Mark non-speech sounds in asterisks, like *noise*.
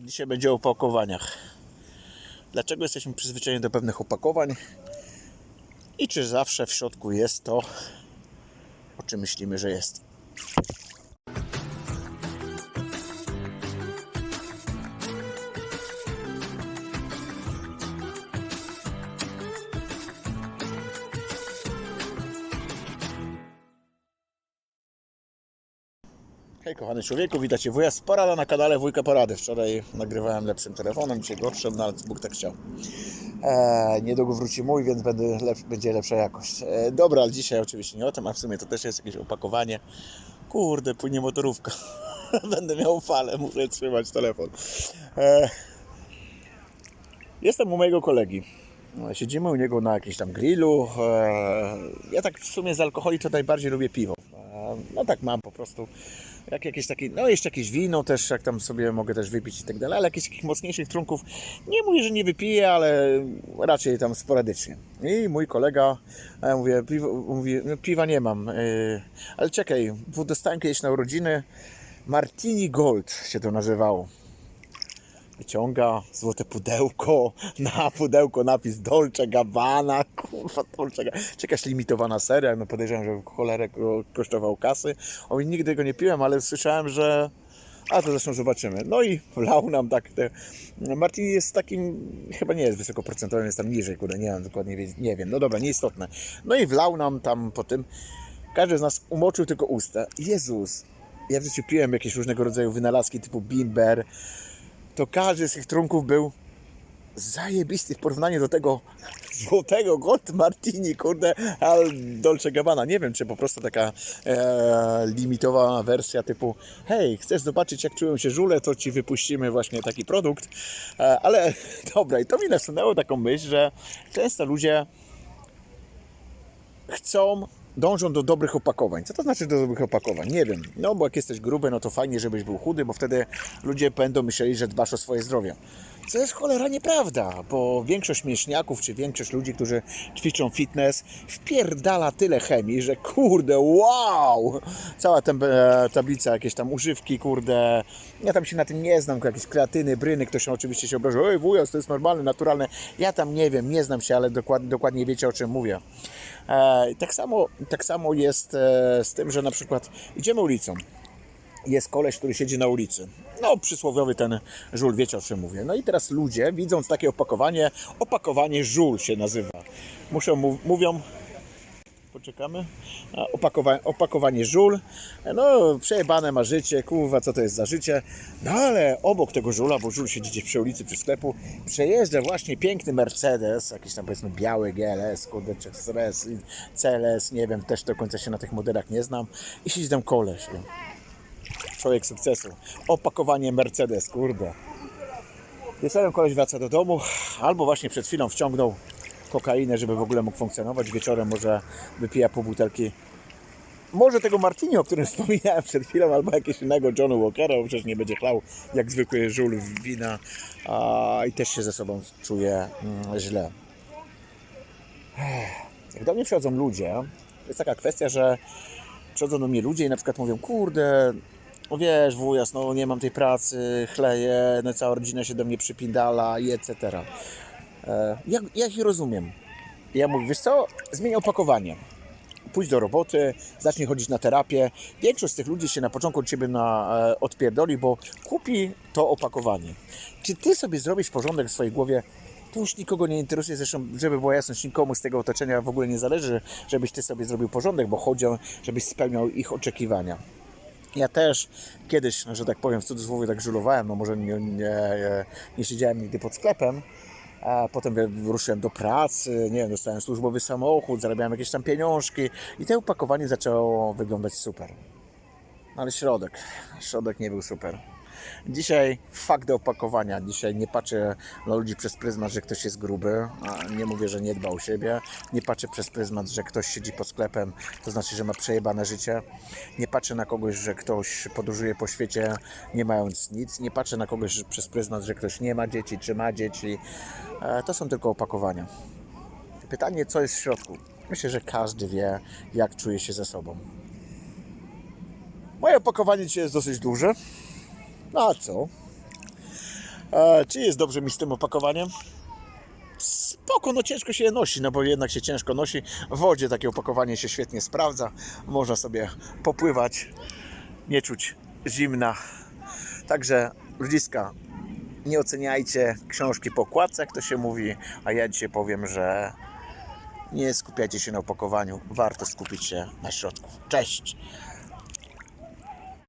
Dzisiaj będzie o opakowaniach. Dlaczego jesteśmy przyzwyczajeni do pewnych opakowań? I czy zawsze w środku jest to, o czym myślimy, że jest? Hej kochany człowieku, witajcie wuja z Porada na kanale Wujka Porady. Wczoraj nagrywałem lepszym telefonem, dzisiaj gorszym, no ale Bóg tak chciał. Eee, niedługo wróci mój, więc będę lep, będzie lepsza jakość. Eee, dobra, ale dzisiaj oczywiście nie o tym, a w sumie to też jest jakieś opakowanie. Kurde, płynie motorówka. *laughs* będę miał falę, muszę trzymać telefon. Eee, jestem u mojego kolegi. No, Siedzimy u niego na jakimś tam grillu. Eee, Ja tak w sumie z alkoholi to najbardziej lubię piwo. Eee, No tak mam po prostu. Jak jakieś takie, no jeszcze jakieś wino też, jak tam sobie mogę też wypić i tak dalej, ale jakichś takich mocniejszych trunków nie mówię, że nie wypiję, ale raczej tam sporadycznie. I mój kolega, ja mówię, piwo, mówi, no, piwa nie mam, yy, ale czekaj, dostałem kiedyś na urodziny Martini Gold się to nazywało wyciąga złote pudełko, *laughs* na pudełko napis Dolce Gabbana, *laughs* kurwa Dolce Gabbana, czy jakaś limitowana seria, no podejrzewam, że cholerę ko- kosztował kasy. O, nigdy go nie piłem, ale słyszałem, że a to zresztą zobaczymy. No i *laughs* wlał nam tak te... Martini jest takim, chyba nie jest wysokoprocentowym, jest tam niżej, kurde, nie wiem dokładnie, nie wiem, no dobra, nieistotne. No i wlał nam tam po tym, każdy z nas umoczył tylko usta. Jezus, ja w życiu piłem jakieś różnego rodzaju wynalazki typu bimber, to każdy z tych trunków był zajebisty w porównaniu do tego złotego Gold Martini, kurde, al Dolce Gabbana. Nie wiem, czy po prostu taka e, limitowana wersja typu hej, chcesz zobaczyć jak czują się żule, to Ci wypuścimy właśnie taki produkt. E, ale *laughs* dobra, i to mi nasunęło taką myśl, że często ludzie chcą, dążą do dobrych opakowań. Co to znaczy do dobrych opakowań? Nie wiem. No bo jak jesteś gruby, no to fajnie, żebyś był chudy, bo wtedy ludzie będą myśleli, że dbasz o swoje zdrowie. Co jest cholera nieprawda, bo większość mięśniaków, czy większość ludzi, którzy ćwiczą fitness, wpierdala tyle chemii, że kurde, wow! Cała tam, e, tablica, jakieś tam używki, kurde. Ja tam się na tym nie znam, jakieś kreatyny, bryny, ktoś oczywiście się obraża, ej wujas, to jest normalne, naturalne. Ja tam nie wiem, nie znam się, ale dokładnie, dokładnie wiecie o czym mówię. E, tak, samo, tak samo jest e, z tym, że na przykład idziemy ulicą, jest koleś, który siedzi na ulicy. No, przysłowiowy ten żul, wiecie o czym mówię. No i teraz ludzie, widząc takie opakowanie, opakowanie żul się nazywa. Muszą, mów, mówią, poczekamy, opakowanie żul, no przejebane ma życie, kurwa, co to jest za życie. No ale obok tego żula, bo żul siedzi gdzieś przy ulicy, przy sklepu, przejeżdża właśnie piękny Mercedes, jakiś tam powiedzmy biały GLS, kurde, CLS, CLS, nie wiem, też do końca się na tych modelach nie znam i siedzi tam koleś. no człowiek sukcesu. Opakowanie Mercedes, kurde. Wieczorem koleś wraca do domu, albo właśnie przed chwilą wciągnął kokainę, żeby w ogóle mógł funkcjonować. Wieczorem może wypija pół butelki. Może tego Martini, o którym *laughs* wspominałem przed chwilą, albo jakiegoś innego Johnny Walkera, bo przecież nie będzie chlał jak zwykły żul wina a, i też się ze sobą czuje mm, źle. Jak do mnie przychodzą ludzie, jest taka kwestia, że przychodzą do mnie ludzie i na przykład mówią, kurde, no wiesz wujas, no nie mam tej pracy, chleję, no cała rodzina się do mnie przypindala i etc. E, Jak, ja ich rozumiem. Ja mówię, wiesz co, zmień opakowanie. Pójdź do roboty, zacznij chodzić na terapię. Większość z tych ludzi się na początku od Ciebie na, e, odpierdoli, bo kupi to opakowanie. Czy Ty sobie zrobisz porządek w swojej głowie, to już nikogo nie interesuje, zresztą, żeby była jasność, nikomu z tego otoczenia w ogóle nie zależy, żebyś Ty sobie zrobił porządek, bo chodzi o, żebyś spełniał ich oczekiwania. Ja też kiedyś, że tak powiem, w cudzysłowie tak żulowałem, no może nie, nie, nie siedziałem nigdy pod sklepem, a potem ruszyłem do pracy, nie wiem, dostałem służbowy samochód, zarabiałem jakieś tam pieniążki i to opakowanie zaczęło wyglądać super. No ale środek, środek nie był super. Dzisiaj fakt do opakowania. Dzisiaj nie patrzę na ludzi przez pryzmat, że ktoś jest gruby. Nie mówię, że nie dba o siebie. Nie patrzę przez pryzmat, że ktoś siedzi pod sklepem, to znaczy, że ma przejebane życie. Nie patrzę na kogoś, że ktoś podróżuje po świecie nie mając nic. Nie patrzę na kogoś przez pryzmat, że ktoś nie ma dzieci, czy ma dzieci. E, To są tylko opakowania. Pytanie, co jest w środku? Myślę, że każdy wie, jak czuje się ze sobą. Moje opakowanie dzisiaj jest dosyć duże. No a co? A, czy jest dobrze mi z tym opakowaniem? Spoko, no ciężko się je nosi, no bo jednak się ciężko nosi. W wodzie takie opakowanie się świetnie sprawdza. Można sobie popływać, nie czuć zimna. Także ludziska, nie oceniajcie książki po okładce, jak to się mówi, a ja dzisiaj powiem, że nie skupiajcie się na opakowaniu, warto skupić się na środku. Cześć!